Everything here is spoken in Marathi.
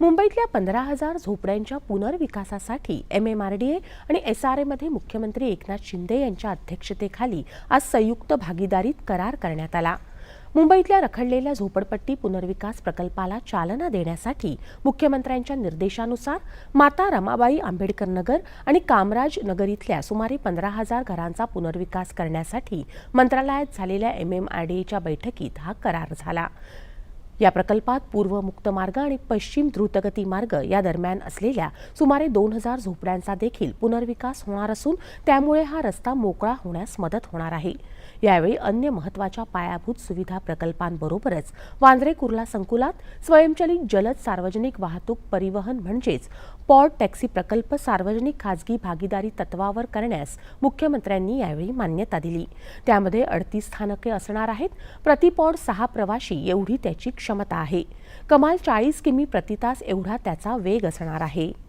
मुंबईतल्या पंधरा हजार झोपड्यांच्या पुनर्विकासासाठी M M R D A आणि एस आर एमध्ये मुख्यमंत्री एकनाथ शिंदे यांच्या अध्यक्षतेखाली आज संयुक्त भागीदारीत करार करण्यात आला. मुंबईतल्या रखडलेल्या झोपडपट्टी पुनर्विकास प्रकल्पाला चालना देण्यासाठी मुख्यमंत्र्यांच्या निर्देशानुसार माता रमाबाई आंबेडकर नगर आणि कामराज नगर इथल्या सुमारे पंधरा हजार घरांचा पुनर्विकास करण्यासाठी मंत्रालयात झालेल्या एम एम आर डी एच्या बैठकीत हा करार झाला. या प्रकल्पात पूर्व मुक्त मार्ग आणि पश्चिम द्रुतगती मार्ग या दरम्यान असलेल्या सुमारे दोन हजार झोपड्यांचा देखील पुनर्विकास होणार असून त्यामुळे हा रस्ता मोकळा होण्यास मदत होणार आहे. यावेळी अन्य महत्त्वाच्या पायाभूत सुविधा प्रकल्पांबरोबरच वांद्रे कुर्ला संकुलात स्वयंचलित जलद सार्वजनिक वाहतूक परिवहन म्हणजेच पॉड टॅक्सी प्रकल्प सार्वजनिक खाजगी भागीदारी तत्वावर करण्यास मुख्यमंत्र्यांनी यावेळी मान्यता दिली. त्यामध्ये अडतीस स्थानके असणार आहेत. प्रतिपॉड सहा प्रवाशी एवढी त्याची क्षमता आहे. कमाल चाळीस किमी प्रतितास एवढा त्याचा वेग असणार आहे.